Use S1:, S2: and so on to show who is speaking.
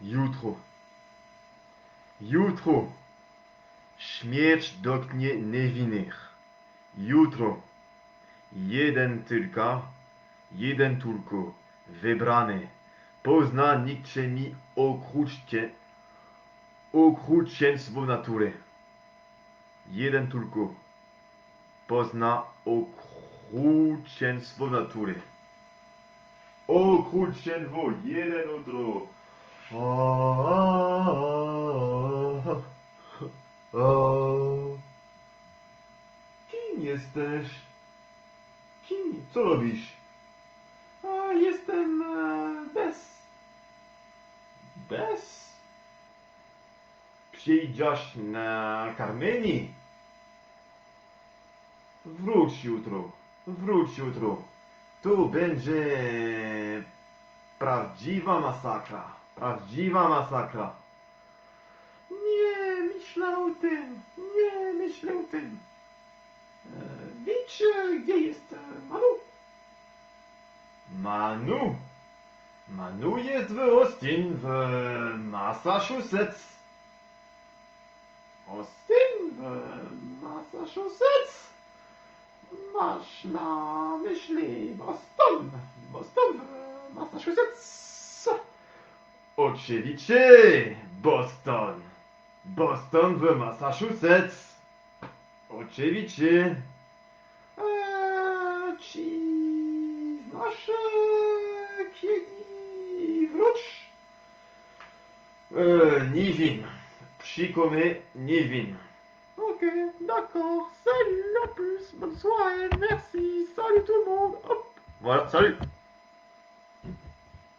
S1: Jutro. Jutro. Śmierć dotknie niewinnych. Jutro. Jeden tylko, jeden tylko, wybrany, pozna nikczemi okrucie, okrucieństwo natury. Jeden tylko pozna okrucieństwo natury. Okrucieństwo, jeden jutro. Kim jesteś? Kim? Co robisz?
S2: A, jestem e, bez.
S1: Bez? Przyjdziesz na Karmenii? Wróć jutro. Wróć jutro. Tu będzie prawdziwa masakra. Prawdziwa masakra.
S2: Nie myślę o tym. Nie myślę o tym. Gdzie jest Manu?
S1: Manu. Manu jest w Austin w Massachusetts.
S2: Austin w Massachusetts. Masz na myśli Boston. Boston w Massachusetts.
S1: Oczywiście Boston. Boston w Massachusetts. Oczywiście. Euh, mi, nie wiem.
S2: Ok, d'accord. Salut, à plus. Bonne soirée. Merci. Salut tout le monde. Hop.
S1: Voilà, salut.